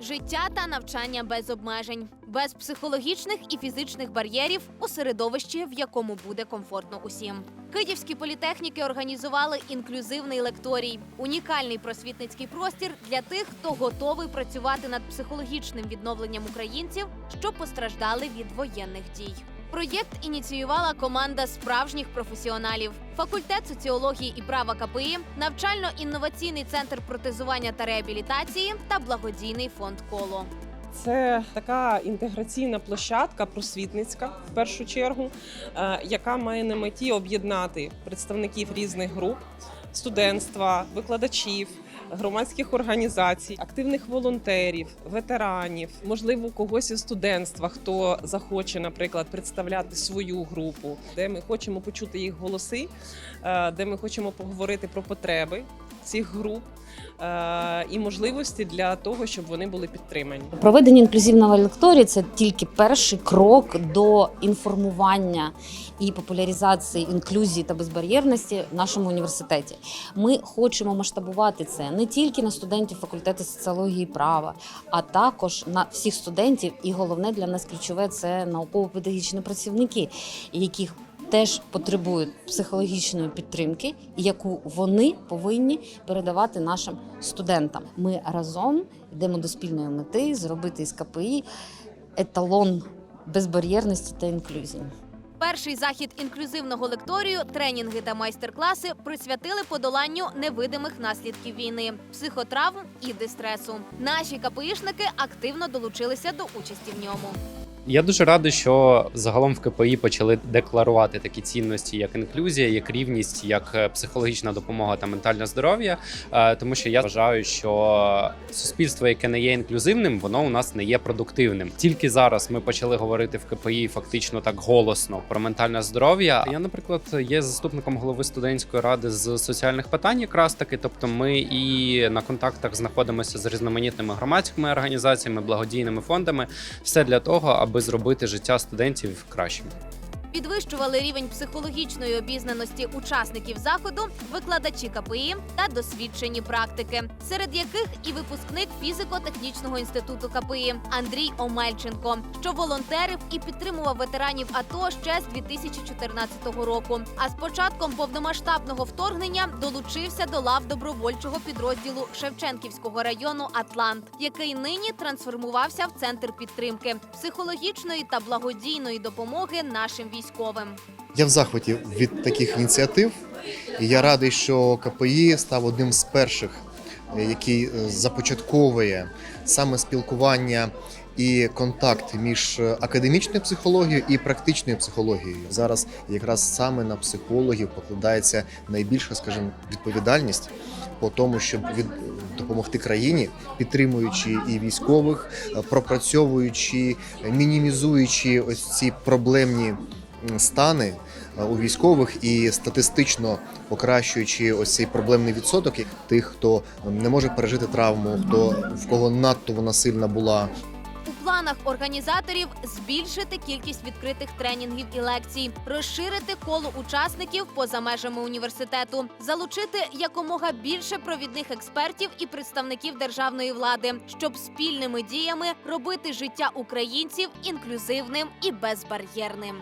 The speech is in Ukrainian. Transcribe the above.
Життя та навчання без обмежень, без психологічних і фізичних бар'єрів у середовищі, в якому буде комфортно усім. Київські політехніки організували інклюзивний лекторій, унікальний просвітницький простір для тих, хто готовий працювати над психологічним відновленням українців, що постраждали від воєнних дій. Проєкт ініціювала команда справжніх професіоналів: факультет соціології і права КПІ, навчально-інноваційний центр протезування та реабілітації та благодійний фонд коло. Це така інтеграційна площадка просвітницька в першу чергу, е, яка має на меті об'єднати представників різних груп, студентства, викладачів. Громадських організацій, активних волонтерів, ветеранів, можливо, когось із студентства, хто захоче, наприклад, представляти свою групу, де ми хочемо почути їх голоси, е, де ми хочемо поговорити про потреби цих груп е, і можливості для того, щоб вони були підтримані. Проведення інклюзивного лекторію це тільки перший крок до інформування і популяризації інклюзії та безбар'єрності в нашому університеті. Ми хочемо масштабувати це не тільки на студентів факультету соціології і права, а також на всіх студентів. І головне для нас ключове це науково-педагогічні працівники, яких Теж потребують психологічної підтримки, яку вони повинні передавати нашим студентам. Ми разом йдемо до спільної мети зробити із КПІ еталон безбар'єрності та інклюзії. Перший захід інклюзивного лекторію, тренінги та майстер-класи присвятили подоланню невидимих наслідків війни, психотравм і дистресу. Наші КПІшники активно долучилися до участі в ньому. Я дуже радий, що загалом в КПІ почали декларувати такі цінності, як інклюзія, як рівність, як е, психологічна допомога та ментальне здоров'я. Е, Тому що я вважаю, що суспільство, яке не є інклюзивним, воно у нас не є продуктивним. Тільки зараз ми почали говорити в КПІ фактично так голосно про ментальне здоров'я. Я, наприклад, є заступником голови студентської ради з соціальних питань, якраз таки. Тобто, ми і на контактах знаходимося з різноманітними громадськими організаціями, благодійними фондами. Все для того, аби зробити життя студентів кращим. Підвищували рівень психологічної обізнаності учасників заходу, викладачі КПІ та досвідчені практики, серед яких і випускник фізико-технічного інституту КПІ Андрій Омельченко, що волонтерив і підтримував ветеранів АТО ще з 2014 року. А з початком повномасштабного вторгнення долучився до лав добровольчого підрозділу Шевченківського району Атлант, який нині трансформувався в центр підтримки психологічної та благодійної допомоги нашим військовим. Я в захваті від таких ініціатив, і я радий, що КПІ став одним з перших, е, який е, започатковує саме спілкування і контакт між е, академічною психологією і практичною психологією. Зараз якраз саме на психологів покладається найбільша, скажімо, відповідальність по тому, щоб від допомогти країні, підтримуючи і військових, пропрацьовуючи, мінімізуючи ось ці проблемні стани е, у військових і статистично покращуючи ось цей проблемний відсоток тих, хто не може пережити травму, хто в кого надто вона сильна була, У планах організаторів збільшити кількість відкритих тренінгів і лекцій, розширити коло учасників поза межами університету, залучити якомога більше провідних експертів і представників державної влади, щоб спільними діями робити життя українців інклюзивним і безбар'єрним.